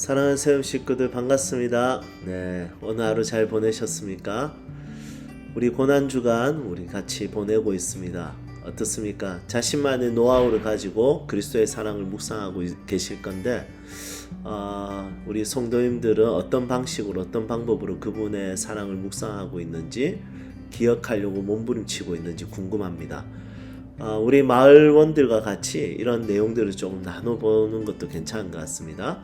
사랑하는 세움 식구들 반갑습니다. 네, 오늘 하루 잘 보내셨습니까? 우리 고난 주간 우리 같이 보내고 있습니다. 어떻습니까? 자신만의 노하우를 가지고 그리스도의 사랑을 묵상하고 있- 계실 건데 어, 우리 성도님들은 어떤 방식으로 어떤 방법으로 그분의 사랑을 묵상하고 있는지 기억하려고 몸부림치고 있는지 궁금합니다. 어, 우리 마을원들과 같이 이런 내용들을 조금 나눠보는 것도 괜찮은 것 같습니다.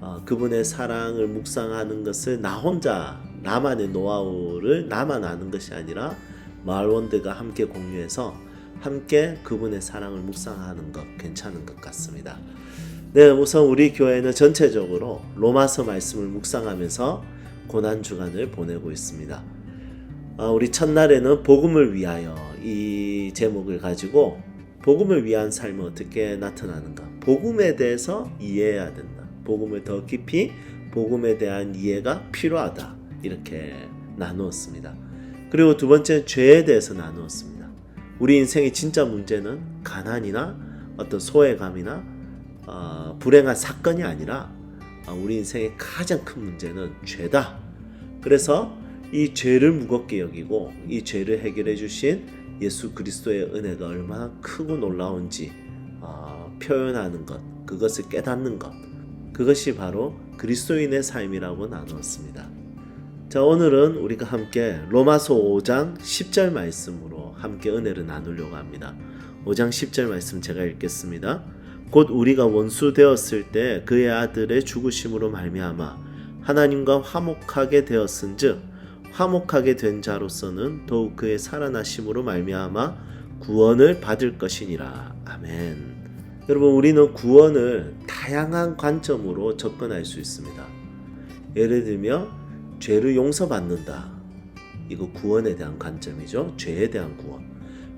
어, 그분의 사랑을 묵상하는 것을 나 혼자 나만의 노하우를 나만 아는 것이 아니라 마을원들과 함께 공유해서 함께 그분의 사랑을 묵상하는 것 괜찮은 것 같습니다. 네, 우선 우리 교회는 전체적으로 로마서 말씀을 묵상하면서 고난 주간을 보내고 있습니다. 어, 우리 첫날에는 복음을 위하여 이 제목을 가지고 복음을 위한 삶은 어떻게 나타나는가? 복음에 대해서 이해해야 된다. 복음을 더 깊이 복음에 대한 이해가 필요하다. 이렇게 나누었습니다. 그리고 두 번째 죄에 대해서 나누었습니다. 우리 인생의 진짜 문제는 가난이나 어떤 소외감이나 어, 불행한 사건이 아니라 어, 우리 인생의 가장 큰 문제는 죄다. 그래서 이 죄를 무겁게 여기고 이 죄를 해결해 주신 예수 그리스도의 은혜가 얼마나 크고 놀라운지 어, 표현하는 것, 그것을 깨닫는 것, 그것이 바로 그리스도인의 삶이라고 나누었습니다. 자, 오늘은 우리가 함께 로마서 5장 10절 말씀으로 함께 은혜를 나누려고 합니다. 5장 10절 말씀 제가 읽겠습니다. 곧 우리가 원수 되었을 때 그의 아들의 죽으심으로 말미암아 하나님과 화목하게 되었은즉 화목하게 된 자로서는 더욱 그의 살아나심으로 말미암아 구원을 받을 것이니라. 아멘. 여러분 우리는 구원을 다양한 관점으로 접근할 수 있습니다. 예를 들면 죄를 용서받는다. 이거 구원에 대한 관점이죠. 죄에 대한 구원.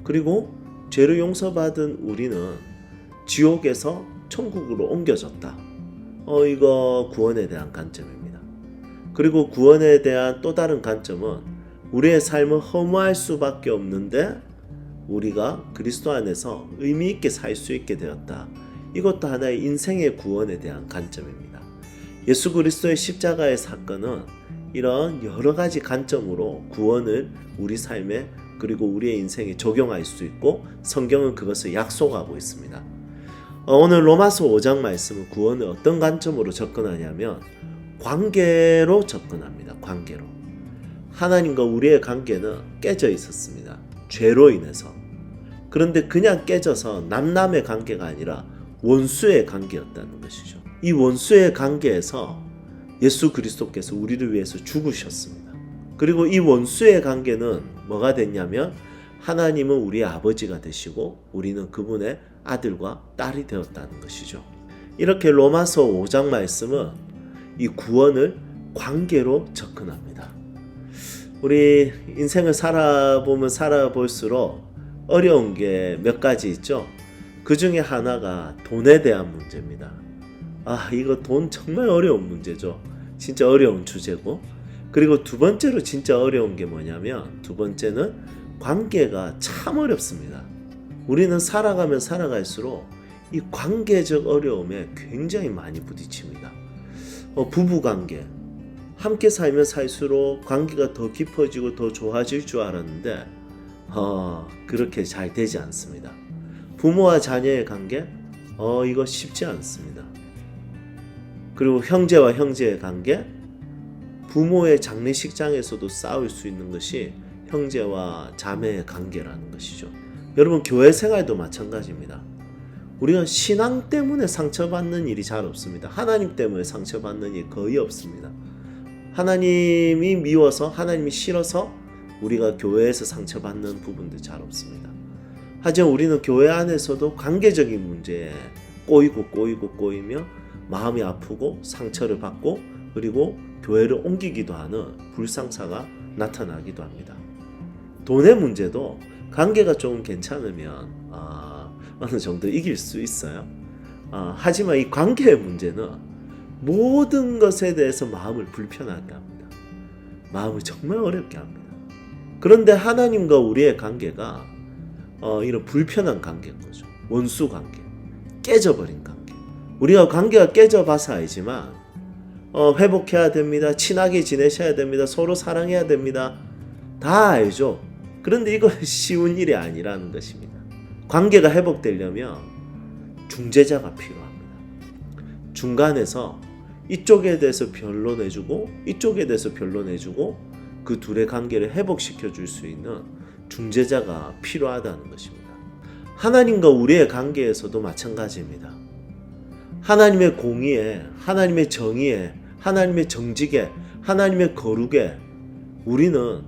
그리고 죄를 용서받은 우리는 지옥에서 천국으로 옮겨졌다. 어 이거 구원에 대한 관점입니다. 그리고 구원에 대한 또 다른 관점은 우리의 삶은 허무할 수밖에 없는데 우리가 그리스도 안에서 의미 있게 살 수 있게 되었다. 이것도 하나의 인생의 구원에 대한 관점입니다. 예수 그리스도의 십자가의 사건은 이런 여러 가지 관점으로 구원을 우리 삶에 그리고 우리의 인생에 적용할 수 있고 성경은 그것을 약속하고 있습니다. 어, 오늘 로마서 5장 말씀은 구원을 어떤 관점으로 접근하냐면 관계로 접근합니다. 관계로. 하나님과 우리의 관계는 깨져 있었습니다. 죄로 인해서. 그런데 그냥 깨져서 남남의 관계가 아니라 원수의 관계였다는 것이죠. 이 원수의 관계에서 예수 그리스도께서 우리를 위해서 죽으셨습니다. 그리고 이 원수의 관계는 뭐가 됐냐면 하나님은 우리의 아버지가 되시고 우리는 그분의 아들과 딸이 되었다는 것이죠. 이렇게 로마서 5장 말씀은 이 구원을 관계로 접근합니다. 우리 인생을 살아보면 살아볼수록 어려운 게 몇 가지 있죠. 그 중에 하나가 돈에 대한 문제입니다. 아, 이거 돈 정말 어려운 문제죠. 진짜 어려운 주제고. 그리고 두 번째로 진짜 어려운 게 뭐냐면 두 번째는 관계가 참 어렵습니다. 우리는 살아가면 살아갈수록 이 관계적 어려움에 굉장히 많이 부딪힙니다. 어, 부부 관계. 함께 살면 살수록 관계가 더 깊어지고 더 좋아질 줄 알았는데 어, 그렇게 잘 되지 않습니다. 부모와 자녀의 관계? 어, 이거 쉽지 않습니다. 그리고 형제와 형제의 관계? 부모의 장례식장에서도 싸울 수 있는 것이 형제와 자매의 관계라는 것이죠. 여러분, 교회 생활도 마찬가지입니다. 우리가 신앙 때문에 상처받는 일이 잘 없습니다. 하나님 때문에 상처받는 일이 거의 없습니다. 하나님이 미워서, 하나님이 싫어서 우리가 교회에서 상처받는 부분도 잘 없습니다. 하지만 우리는 교회 안에서도 관계적인 문제에 꼬이고 꼬이고 꼬이며 마음이 아프고 상처를 받고 그리고 교회를 옮기기도 하는 불상사가 나타나기도 합니다. 돈의 문제도 관계가 조금 괜찮으면 아, 어느 정도 이길 수 있어요. 아, 하지만 이 관계의 문제는 모든 것에 대해서 마음을 불편하게 합니다. 마음을 정말 어렵게 합니다. 그런데 하나님과 우리의 관계가 어, 이런 불편한 관계인 거죠. 원수 관계, 깨져버린 관계. 우리가 관계가 깨져봐서 알지만 어, 회복해야 됩니다. 친하게 지내셔야 됩니다. 서로 사랑해야 됩니다. 다 알죠. 그런데 이거 쉬운 일이 아니라는 것입니다. 관계가 회복되려면 중재자가 필요합니다. 중간에서 이쪽에 대해서 변론해주고 이쪽에 대해서 변론해주고 그 둘의 관계를 회복시켜 줄 수 있는 중재자가 필요하다는 것입니다. 하나님과 우리의 관계에서도 마찬가지입니다. 하나님의 공의에, 하나님의 정의에, 하나님의 정직에, 하나님의 거룩에 우리는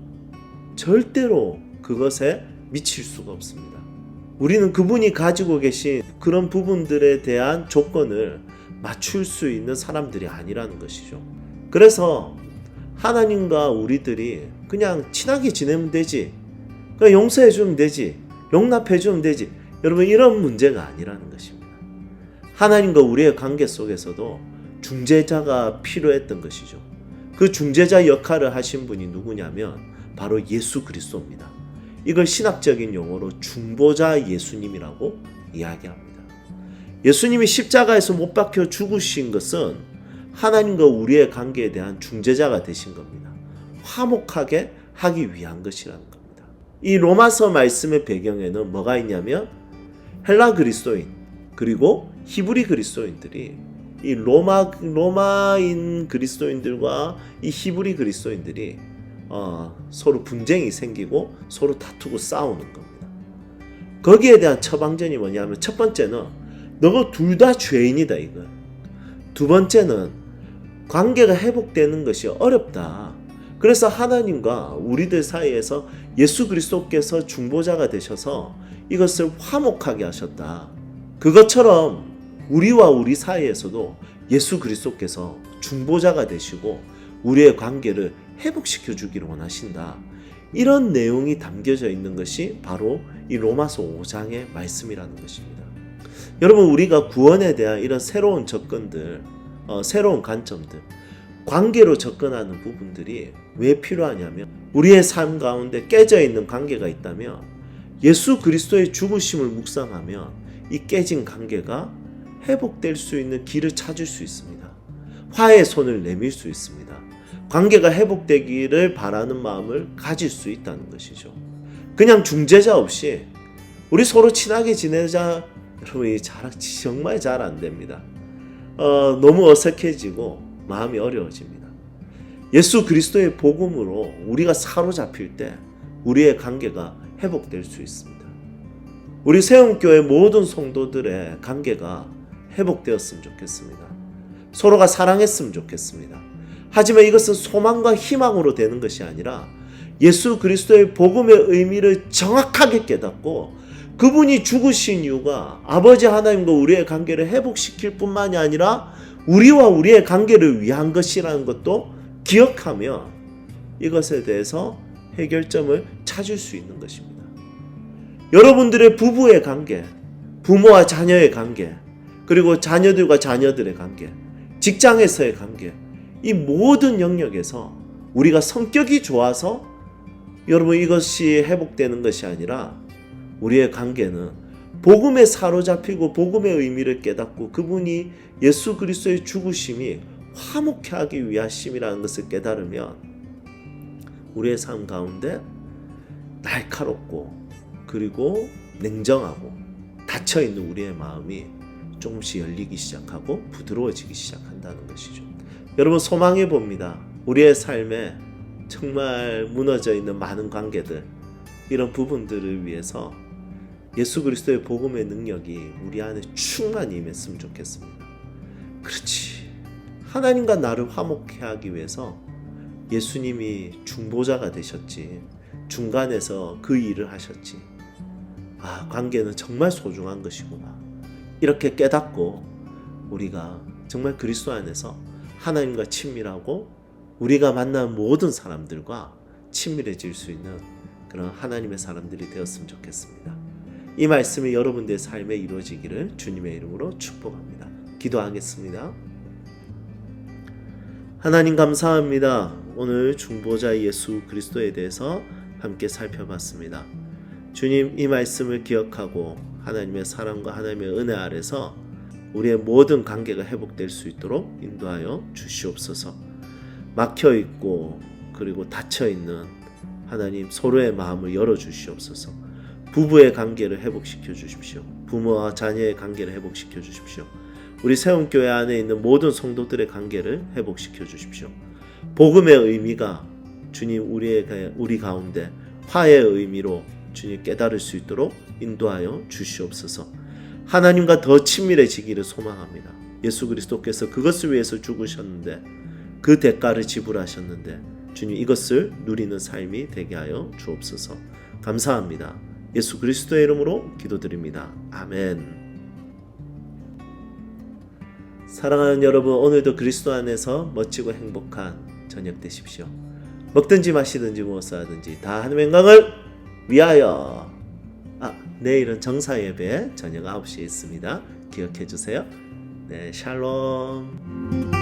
절대로 그것에 미칠 수가 없습니다. 우리는 그분이 가지고 계신 그런 부분들에 대한 조건을 맞출 수 있는 사람들이 아니라는 것이죠. 그래서 하나님과 우리들이 그냥 친하게 지내면 되지. 그냥 용서해 주면 되지. 용납해 주면 되지. 여러분 이런 문제가 아니라는 것입니다. 하나님과 우리의 관계 속에서도 중재자가 필요했던 것이죠. 그 중재자 역할을 하신 분이 누구냐면 바로 예수 그리스도입니다. 이걸 신학적인 용어로 중보자 예수님이라고 이야기합니다. 예수님이 십자가에서 못 박혀 죽으신 것은 하나님과 우리의 관계에 대한 중재자가 되신 겁니다. 화목하게 하기 위한 것이라는 겁니다. 이 로마서 말씀의 배경에는 뭐가 있냐면 헬라 그리스도인 그리고 히브리 그리스도인들이 이 로마 로마인 그리스도인들과 이 히브리 그리스도인들이 어, 서로 분쟁이 생기고 서로 다투고 싸우는 겁니다. 거기에 대한 처방전이 뭐냐면 첫 번째는 너가 둘 다 죄인이다 이거. 두 번째는 관계가 회복되는 것이 어렵다. 그래서 하나님과 우리들 사이에서 예수 그리스도께서 중보자가 되셔서 이것을 화목하게 하셨다. 그것처럼 우리와 우리 사이에서도 예수 그리스도께서 중보자가 되시고 우리의 관계를 회복시켜 주기를 원하신다. 이런 내용이 담겨져 있는 것이 바로 이 로마서 5장의 말씀이라는 것입니다. 여러분 우리가 구원에 대한 이런 새로운 접근들, 어, 새로운 관점들, 관계로 접근하는 부분들이 왜 필요하냐면 우리의 삶 가운데 깨져 있는 관계가 있다면 예수 그리스도의 죽으심을 묵상하면 이 깨진 관계가 회복될 수 있는 길을 찾을 수 있습니다. 화해의 손을 내밀 수 있습니다. 관계가 회복되기를 바라는 마음을 가질 수 있다는 것이죠. 그냥 중재자 없이 우리 서로 친하게 지내자 여러분 이 잘, 정말 잘 안 됩니다. 어, 너무 어색해지고 마음이 어려워집니다. 예수 그리스도의 복음으로 우리가 사로잡힐 때 우리의 관계가 회복될 수 있습니다. 우리 세움교회 모든 성도들의 관계가 회복되었으면 좋겠습니다. 서로가 사랑했으면 좋겠습니다. 하지만 이것은 소망과 희망으로 되는 것이 아니라 예수 그리스도의 복음의 의미를 정확하게 깨닫고 그분이 죽으신 이유가 아버지 하나님과 우리의 관계를 회복시킬 뿐만이 아니라 우리와 우리의 관계를 위한 것이라는 것도 기억하며 이것에 대해서 해결점을 찾을 수 있는 것입니다. 여러분들의 부부의 관계, 부모와 자녀의 관계, 그리고 자녀들과 자녀들의 관계, 직장에서의 관계, 이 모든 영역에서 우리가 성격이 좋아서 여러분 이것이 회복되는 것이 아니라 우리의 관계는 복음에 사로잡히고 복음의 의미를 깨닫고 그분이 예수 그리스도의 죽으심이 화목해 하기 위하심이라는 것을 깨달으면 우리의 삶 가운데 날카롭고 그리고 냉정하고 닫혀 있는 우리의 마음이 조금씩 열리기 시작하고 부드러워지기 시작한다는 것이죠. 여러분 소망해 봅니다. 우리의 삶에 정말 무너져 있는 많은 관계들 이런 부분들을 위해서 예수 그리스도의 복음의 능력이 우리 안에 충만히 임했으면 좋겠습니다. 그렇지. 하나님과 나를 화목해 하기 위해서 예수님이 중보자가 되셨지. 중간에서 그 일을 하셨지. 아, 관계는 정말 소중한 것이구나. 이렇게 깨닫고 우리가 정말 그리스도 안에서 하나님과 친밀하고 우리가 만난 모든 사람들과 친밀해질 수 있는 그런 하나님의 사람들이 되었으면 좋겠습니다. 이 말씀이 여러분들의 삶에 이루어지기를 주님의 이름으로 축복합니다. 기도하겠습니다. 하나님 감사합니다. 오늘 중보자 예수 그리스도에 대해서 함께 살펴봤습니다. 주님 이 말씀을 기억하고 하나님의 사랑과 하나님의 은혜 아래서 우리의 모든 관계가 회복될 수 있도록 인도하여 주시옵소서. 막혀 있고 그리고 닫혀 있는 하나님 서로의 마음을 열어 주시옵소서. 부부의 관계를 회복시켜 주십시오. 부모와 자녀의 관계를 회복시켜 주십시오. 우리 세움교회 안에 있는 모든 성도들의 관계를 회복시켜 주십시오. 복음의 의미가 주님 우리의 우리 가운데 화의 의미로 주님 깨달을 수 있도록 인도하여 주시옵소서. 하나님과 더 친밀해지기를 소망합니다. 예수 그리스도께서 그것을 위해서 죽으셨는데 그 대가를 지불하셨는데 주님 이것을 누리는 삶이 되게 하여 주옵소서. 감사합니다. 예수 그리스도의 이름으로 기도드립니다. 아멘. 사랑하는 여러분, 오늘도 그리스도 안에서 멋지고 행복한 저녁 되십시오. 먹든지 마시든지 무엇을 하든지 다 하나님의 영광을 위하여. 아, 내일은 정사 예배 저녁 9시에 있습니다. 기억해 주세요. 네, 샬롬.